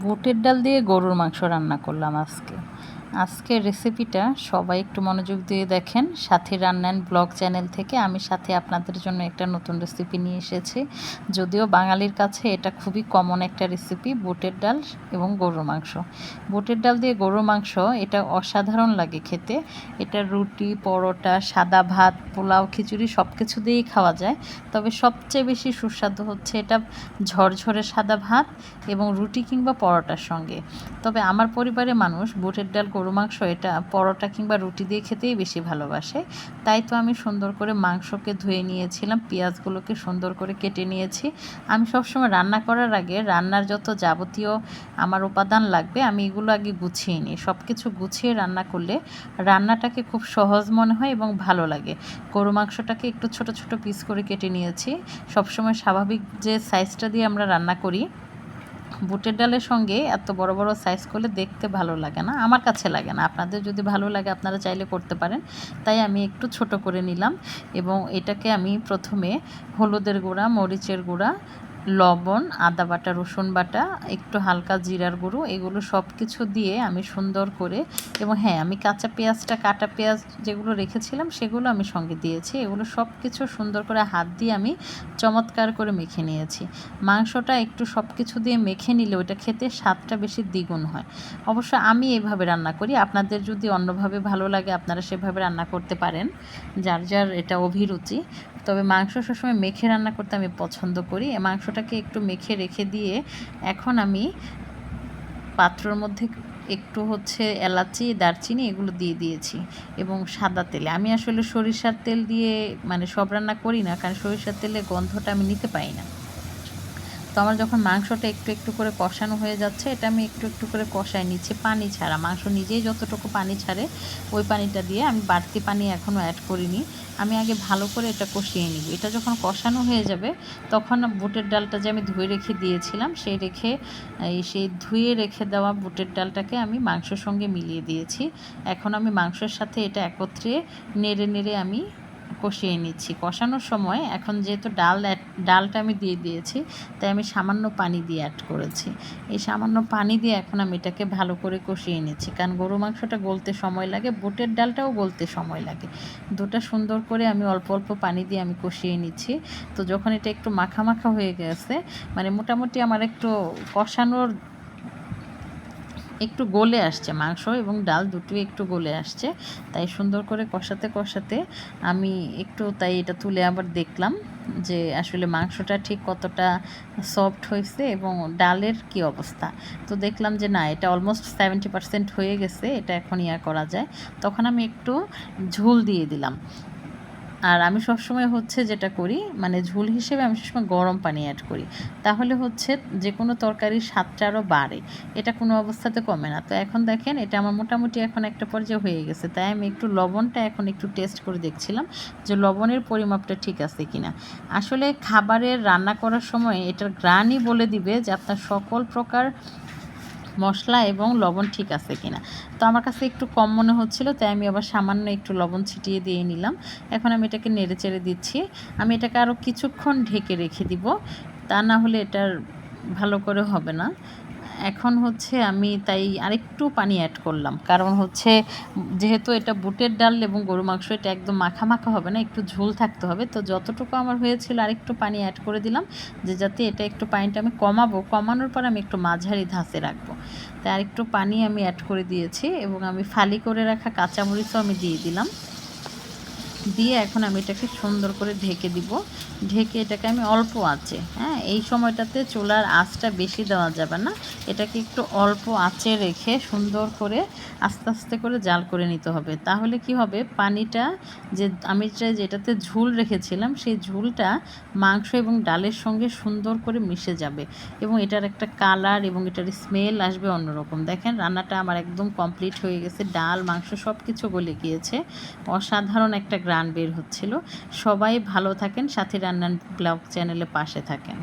বুটের ডাল দিয়ে গরুর মাংস রান্না করলাম আজকে। আজকের রেসিপিটা সবাই একটু মনোযোগ দিয়ে দেখেন। সাথী রান্নান ব্লগ চ্যানেল থেকে আমি সাথে আপনাদের জন্য একটা নতুন রেসিপি নিয়ে এসেছি। যদিও বাঙালির কাছে এটা খুবই কমন একটা রেসিপি বুটের ডাল এবং গরুর মাংস। বুটের ডাল দিয়ে গরুর মাংস, এটা অসাধারণ লাগে খেতে। এটা রুটি, পরোটা, সাদা ভাত, পোলাও, খিচুড়ি সব কিছু দিয়েই খাওয়া যায়। তবে সবচেয়ে বেশি সুস্বাদু হচ্ছে এটা ঝরঝরে সাদা ভাত এবং রুটি কিংবা পরোটার সঙ্গে। তবে আমার পরিবারে মানুষ বুটের ডাল গরু মাংস এটা পরোটা কিংবা রুটি দিয়ে খেতেই বেশি ভালোবাসে। তাই তো আমি সুন্দর করে মাংসকে ধুয়ে নিয়েছিলাম, পেঁয়াজগুলোকে সুন্দর করে কেটে নিয়েছি। আমি সবসময় রান্না করার আগে রান্নার যত যাবতীয় আমার উপাদান লাগবে আমি এগুলো আগে গুছিয়ে নিই। সব কিছু গুছিয়ে রান্না করলে রান্নাটাকে খুব সহজ মনে হয় এবং ভালো লাগে। গরু মাংসটাকে একটু ছোট ছোট পিস করে কেটে নিয়েছি। সবসময় স্বাভাবিক যে সাইজটা দিয়ে আমরা রান্না করি বুটের ডালের সঙ্গে এত বড় বড় সাইজ করলে দেখতে ভালো লাগে না, আমার কাছে লাগে না। আপনাদের যদি ভালো লাগে, আপনারা চাইলে করতে পারেন। তাই আমি একটু ছোট করে নিলাম এবং এটাকে আমি প্রথমে হলুদের গুঁড়া, মরিচের গুঁড়া লবণ, আদা বাটা, রসুন বাটা, একটু হালকা জিরার গুঁড়ো, এগুলো সব কিছু দিয়ে আমি সুন্দর করে এবং হ্যাঁ আমি কাঁচা পেঁয়াজটা, কাটা পেঁয়াজ যেগুলো রেখেছিলাম সেগুলো আমি সঙ্গে দিয়েছি। এগুলো সব কিছু সুন্দর করে হাত দিয়ে আমি চমৎকার করে মেখে নিয়েছি। মাংসটা একটু সব কিছু দিয়ে মেখে নিলে ওইটা খেতে স্বাদটা বেশি দ্বিগুণ হয়। অবশ্য আমি এইভাবে রান্না করি, আপনাদের যদি অন্যভাবে ভালো লাগে আপনারা সেভাবে রান্না করতে পারেন, যার যার এটা অভিরুচি। তবে মাংস সবসময় মেখে রান্না করতে আমি পছন্দ করি। মাংসটাকে একটু মেখে রেখে দিয়ে এখন আমি পাত্রর মধ্যে একটু হচ্ছে এলাচি, দারচিনি এগুলো দিয়ে দিয়েছি এবং সাদা তেলে। আমি আসলে সরিষার তেল দিয়ে মানে সব রান্না করি না, কারণ সরিষার তেলে গন্ধটা আমি নিতে পাই না। তো আমার যখন মাংসটা একটু একটু করে কষানো হয়ে যাচ্ছে, এটা আমি একটু একটু করে কষাই নিচ্ছি পানি ছাড়া। মাংস নিজেই যতটুকু পানি ছাড়ে, ওই পানিটা দিয়ে আমি বাড়তি পানি এখনও অ্যাড করিনি। আমি আগে ভালো করে এটা কষিয়ে নিব। এটা যখন কষানো হয়ে যাবে, তখন বুটের ডালটা যে আমি ধুয়ে রেখে দিয়েছিলাম, সেই রেখে, এই সেই ধুয়ে রেখে দেওয়া বুটের ডালটাকে আমি মাংসের সঙ্গে মিলিয়ে দিয়েছি। এখন আমি মাংসের সাথে এটা একত্রে নেড়ে নেড়ে আমি কষিয়ে নিচ্ছি। কষানোর সময় এখন যেহেতু ডাল ডালটা আমি দিয়ে দিয়েছি, তাই আমি সামান্য পানি দিয়ে অ্যাড করেছি। এই সামান্য পানি দিয়ে এখন আমি এটাকে ভালো করে কষিয়ে নিচ্ছি। কারণ গরু মাংসটা গলতে সময় লাগে, বুটের ডালটাও গলতে সময় লাগে। দুটা সুন্দর করে আমি অল্প অল্প পানি দিয়ে আমি কষিয়ে নিচ্ছি। তো যখন এটা একটু মাখা মাখা হয়ে গেছে মানে মোটামুটি আমার একটু কষানোর একটু গলে আসছে মাংস এবং ডাল দুটোই একটু গলে আসছে। তাই সুন্দর করে কষাতে কষাতে আমি একটু তাই এটা তুলে আবার দেখলাম যে আসলে মাংসটা ঠিক কতটা সফট হয়েছে এবং ডালের কি অবস্থা। তো দেখলাম যে না, এটা অলমোস্ট সেভেন্টি পার্সেন্ট হয়ে গেছে, এটা এখন ইয়া করা যায়। তখন আমি একটু ঝোল দিয়ে দিলাম। আর আমি সবসময় হচ্ছে যেটা করি মানে ঝোল হিসেবে আমি সবসময় গরম পানি অ্যাড করি। তাহলে হচ্ছে যে কোনো তরকারির স্বাদটা আরও বাড়ে। এটা কোনো অবস্থাতে কমে না। তো এখন দেখেন, এটা আমার মোটামুটি এখন একটা পর্যায়ে হয়ে গেছে। তাই আমি একটু লবণটা এখন একটু টেস্ট করে দেখছিলাম যে লবণের পরিমাপটা ঠিক আছে কিনা। আসলে খাবারের রান্না করার সময় এটার গ্রানই বলে দিবে যে আপনার সকল প্রকার মশলা এবং লবণ ঠিক আছে কিনা। তো আমার কাছে একটু কম মনে হচ্ছিল, তাই আমি আবার সামান্য একটু লবণ ছিটিয়ে দিয়ে নিলাম। এখন আমি এটাকে নেড়ে চেড়ে দিচ্ছি। আমি এটাকে আরও কিছুক্ষণ ঢেকে রেখে দিব। তা না হলে এটার ভালো করে হবে না। এখন হচ্ছে আমি তাই আরেকটু পানি অ্যাড করলাম। কারণ হচ্ছে যেহেতু এটা বুটের ডাল এবং গরু মাংস, এটা একদম মাখা মাখা হবে না, একটু ঝোল থাকতে হবে। তো যতটুকু আমার হয়েছিল আরেকটু পানি অ্যাড করে দিলাম, যে যাতে এটা একটু পানিটা আমি কমাবো। কমানোর পর আমি একটু মাঝারি ধাঁচে রাখব। তাই আরেকটু পানি আমি অ্যাড করে দিয়েছি এবং আমি ফালি করে রাখা কাঁচামরিচও আমি দিয়ে দিলাম। দিয়ে এখন আমি এটাকে সুন্দর করে ঢেকে দিব। ঢেকে এটাকে আমি অল্প আঁচে হ্যাঁ? এই সময়টাতে চুলার আঁচটা বেশি দেওয়া যাবে না। এটাকে একটু অল্প আঁচে রেখে সুন্দর করে আস্তে আস্তে করে জাল করে নিতে হবে। তাহলে কি হবে? পানিটা যে আমি যেটাতে ঝুল রেখেছিলাম, সেই ঝুলটা মাংস এবং ডালের সঙ্গে সুন্দর করে মিশে যাবে এবং এটার একটা কালার এবং এটার স্মেল আসবে অন্যরকম। দেখেন, রান্নাটা আমার একদম কমপ্লিট হয়ে গেছে। ডাল, মাংস সব কিছু গলে গিয়েছে। অসাধারণ একটা গ্রান বের হচ্ছিল। সবাই ভালো থাকেন সাথী রান্নান ব্লগ চ্যানেলে পাশে থাকেন।